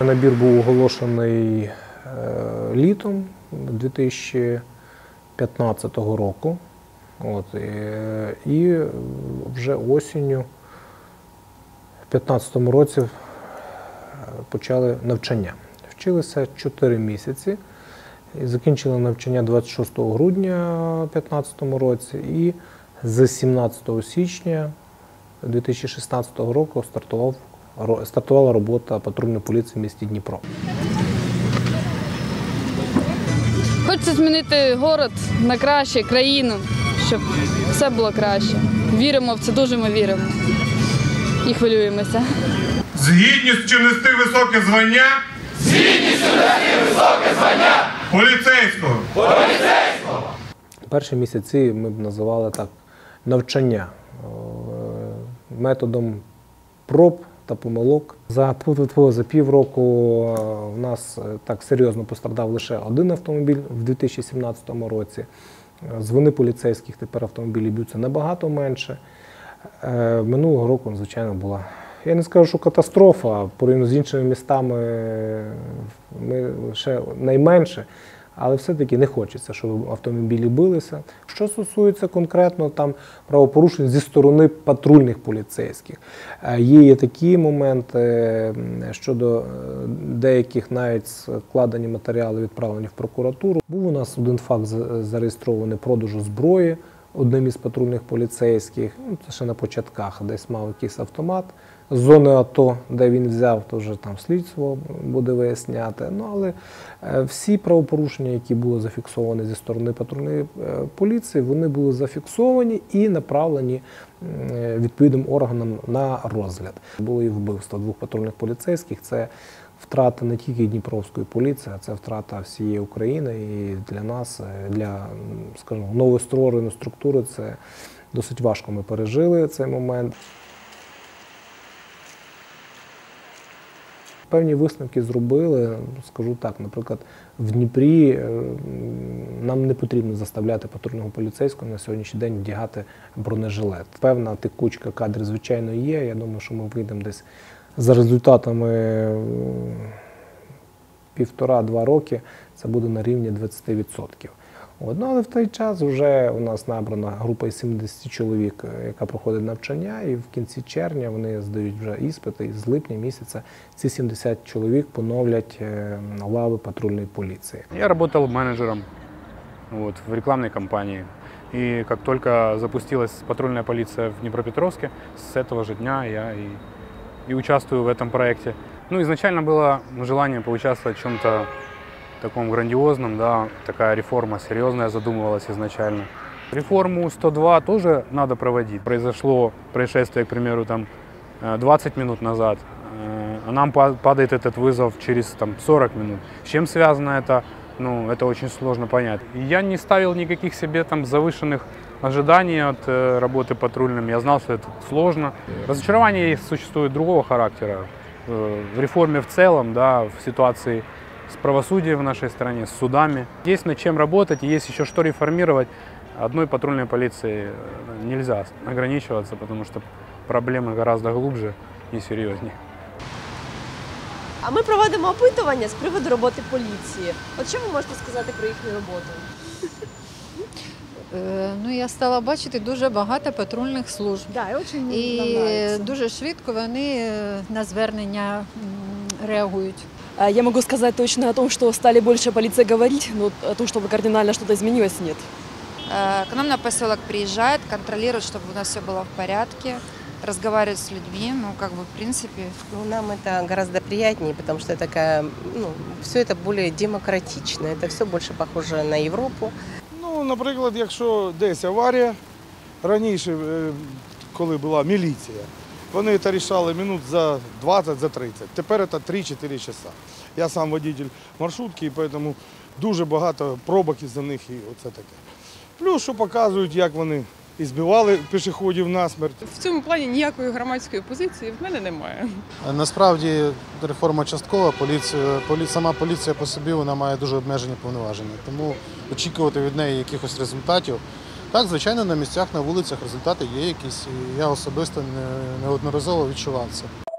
Набір був оголошений е, літом 2015 року. От, е, і вже осінню в 2015 році е, почали навчання. Вчилися 4 місяці. І закінчили навчання 26 грудня 2015 році і з 17 січня 2016 року стартував, стартувала робота патрульної поліції в місті Дніпро. Хочеться змінити город на краще, країну, щоб все було краще. Віримо в це, дуже ми віримо. І хвилюємося. з гідністю нести високе звання. З гідністю нести високе звання. Поліцейського. Поліцейського. Перші місяці ми б називали так навчання е, методом проб та помилок. За пу- за півроку е, в нас е, так серйозно пострадав лише один автомобіль в 2017 році. Е, З вини поліцейських тепер автомобілі б'ються набагато менше. Минулого року, звичайно, була. Я не скажу, що катастрофа, порівняно з іншими містами ми лише найменше, але все-таки не хочеться, щоб автомобілі билися. Що стосується конкретно там правопорушень зі сторони патрульних поліцейських, е, є і такі моменти щодо е, деяких навіть складені матеріали відправлені в прокуратуру. Був у нас один факт зареєстрований продажу зброї одним із патрульних поліцейських. Ну, це ще на початках, десь мав якийсь автомат зони АТО, де він взяв, то вже там слідство буде виясняти. Ну але е, всі правопорушення, які були зафіксовані зі сторони патрульної е, поліції, вони були зафіксовані і направлені відповідним органам на розгляд. Було і вбивство двох патрульних поліцейських. Це втрата не тільки Дніпровської поліції, а це втрата всієї України. І для нас, е, для скажімо, новоствореної структури, це досить важко. Ми пережили цей момент. Певні висновки зробили, скажу так, наприклад, в Дніпрі е, нам не потрібно заставляти патрульного поліцейського на сьогоднішній день вдягати бронежилет. Певна текучка кадрів, звичайно, є. Я думаю, що ми вийдемо десь за результатами е, півтора-два роки, це буде на рівні 20%. От, ну, але в той час вже у нас набрана група із 70 чоловік, е, яка проходить навчання, і в кінці червня вони здають вже іспити, і з липня місяця ці 70 чоловік поновлять е, лави патрульної поліції. Я работал менеджером вот, в рекламной кампании. И как только запустилась патрульная полиция в Днепропетровске, с этого же дня я и, и участвую в этом проекте. Ну, изначально было желание поучаствовать в чем-то таком грандиозном, да, такая реформа серьезная задумывалась изначально. Реформу 102 тоже надо проводить. Произошло происшествие, к примеру, там э, 20 минут назад, э, а нам па- падает этот вызов через там, 40 минут. С чем связано это, ну, это очень сложно понять. Я не ставил никаких себе там завышенных ожиданий от э, работы патрульным. Я знал, что это сложно. Разочарование существует другого характера. Э, в реформе в целом, да, в ситуации с правосудием в нашей стране, с судами. Есть над чем работать, и есть еще что реформировать. Одной патрульной полиции э, нельзя ограничиваться, потому что проблемы гораздо глубже и серьезнее. А ми проводимо опитування з приводу роботи поліції. От що ви можете сказати про їхню роботу? Е, Ну, я стала бачити дуже багато патрульних служб. Да, і дуже І дуже швидко вони е, на звернення м, реагують. А Я могу сказать точно о том, что стали больше полиция говорить, но о том, чтобы кардинально что-то изменилось, нет. Э, К нам на поселок приезжает, контролирует, чтобы у нас все было в порядке, разговаривает с людьми, ну, как бы, в принципе, Ну, нам это гораздо приятнее, потому что такая, ну, все это более демократично, это все больше похоже на Европу. Ну, наприклад, якщо десь аварія, раніше, е, коли була міліція, вони це рішали минут за 20, за 30. Тепер це 3-4 часа. Я сам водитель маршрутки, і тому дуже багато пробок із-за них і оце таке. Плюс, що показують, як вони і збивали пішоходів насмерть. В цьому плані ніякої громадської позиції в мене немає. Насправді реформа часткова, поліція, полі, сама поліція по собі вона має дуже обмежені повноваження. Тому очікувати від неї якихось результатів. Так, звичайно, на місцях, на вулицях результати є якісь. І я особисто неодноразово відчував це.